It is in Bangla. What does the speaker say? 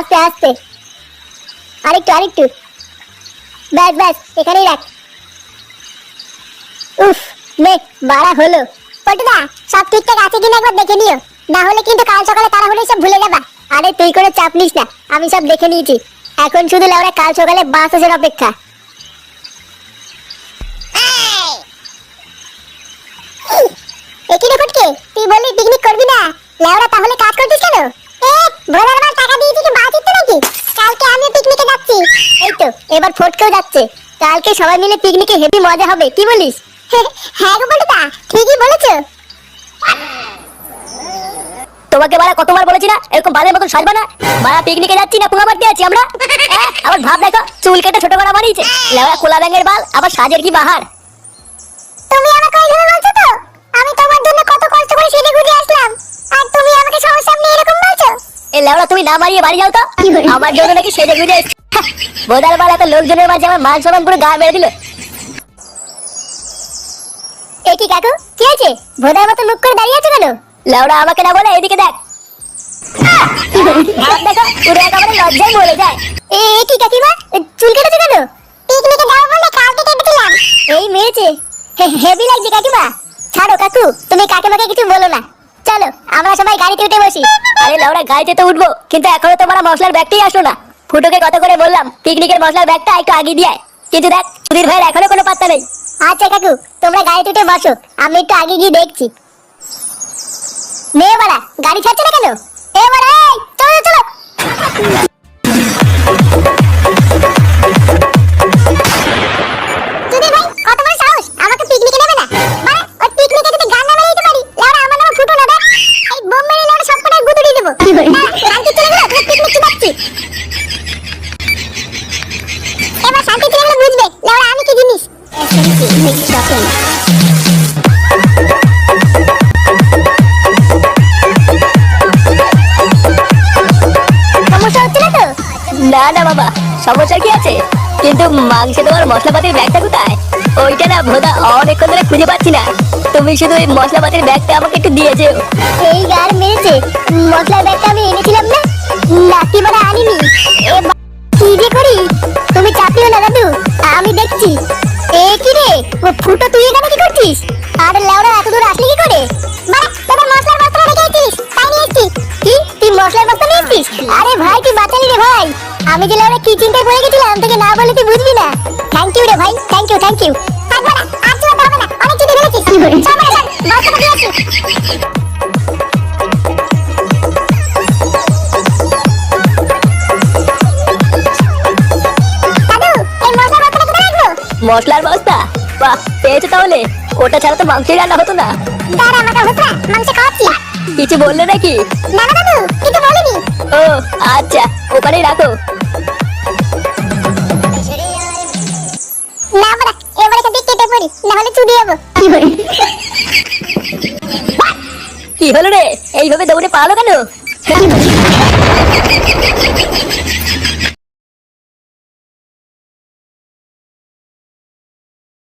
আস্তে আস্তে। আরেকটু আরেকটু। ব্যাস ব্যাস এখানেই রাখ। উফ নে বাড়া হলো। পটুদা সব ঠিকঠাক আছে কিনা একবার দেখে নিও। না হলে কিন্তু কাল সকালে তাড়াহুড়ো সব ভুলে যাবা। আরে তুই কোনো চাপ নিস না আমি সব দেখে নিয়েছি। এখন শুধু লেওরা কাল সকালে বাস আসার অপেক্ষা। একই রে ফটকে? তুই বললি পিকনিক করবি না? লেওরা তাহলে কাজ করছিস কেন এ ভোলার মাল টাকা দিয়েছি কি বাজিত নাকি কালকে আমি পিকনিকে যাচ্ছি এই তো এবার ফটকেও যাচ্ছে। কালকে সবাই মিলে পিকনিকে হেভি মজা হবে কি বলিস? হ্যাঁ গো বলটা ঠিকই বলেছ। তোমাকে বাড়া কতবার বলেছি না এরকম বালের মতন সাজবা না? বাড়া পিকনিকে যাচ্ছি না পুঙ্গা মারতে আছি আমরা। হ্যাঁ, আবার ভাব দেখো চুল কেটে ছোট করা বানিয়েছে। লেওয়া কোলা ব্যাঙের বাল আবার সাজের কি বাহার? তুমি আমাকে ওইভাবে বলছো তো? আমি তোমার জন্য কত কষ্ট করে সেজে গুজে আসলাম। আর তুমি আমাকে সবার সামনে এরকম বলছো? এ লেওড়া তুমি না মারিয়ে বাড়ি যাও তো। আমার জন্য নাকি সেজে গুজে বোধার বাল এত লোকজনের মাঝে আমার মান সম্মান পুরো গা মেরে দিল। এ কি কাকু? কি আছে ভোদার মতো মুখ করে দাঁড়িয়ে আছো কেন? লেওড়া আমাকে না বলে এদিকে দেখ। ভাব দেখো পুরো একেবারে লজ্জায় মরে যায়। এ এ কি কাকিমা? চুল কেটেছো কেন? পিকনিকে যাব বলে কালকে কেটেছিলাম এই মেরেছে। হে- হেভি লাগছে কাকিমা। ছাড়ো কাকু তুমি কাকিমাকে কিছু বলো না। চলো আমরা সবাই গাড়িতে উঠে বসি। আরে লেওড়া গাড়িতে তো উঠবো কিন্তু এখনও তোমার মশলার ব্যাগটাই আসলো না। ফুটোকে কত করে বললাম পিকনিকের মশলার ব্যাগটা একটু আগে দিয়ে। কিন্তু দেখ, সুধীর ভাইয়ের এখনও কোনো পাত্তা নেই। আচ্ছা কাকু, তোমরা গাড়ি উঠে বসো, আমি একটু আগে গিয়ে দেখছি। মেয়ে বাড়া গাড়ি ছাড়ছে না কেন? এ এই, চলো চলো। না না বাবা, সমস্যা কি আছে? কিন্তু মাংসে তোমার মশলাপাতির ব্যাগটা কোথায়? ওইটা না ভোদা, অনেকক্ষণ ধরে খুঁজে পাচ্ছি না। তুমি শুধু ওই মশলাপাতির ব্যাগটা আমাকে একটু দিয়ে যেও। এই গার মেরেছে, মশলার ব্যাগটা আমি এনেছিলাম না? নাকি মানে আনিনি? আমি যে লেওড়া কি চিন্তায় পড়ে গেছিলাম তোকে না বলে তুই বুঝবি না। থ্যাংক ইউ রে ভাই থ্যাংক ইউ থ্যাংক ইউ থাকবে না আর হবে না অনেক চিন্তা চল চল রাখব? মশলার বস্তা? বাহ পেয়েছ তাহলে। ওটা ছাড়া তো মাংসই রান্না হতো না। দাঁড়া আমাকে মাংস খাওয়াচ্ছি। কিছু বললে নাকি? না না দাদু কিছু বলিনি। ও আচ্ছা ওখানেই রাখো। কেটে পড়ি না চুদি যাব কি হলো রে? এইভাবে দৌড়ে পালো কেন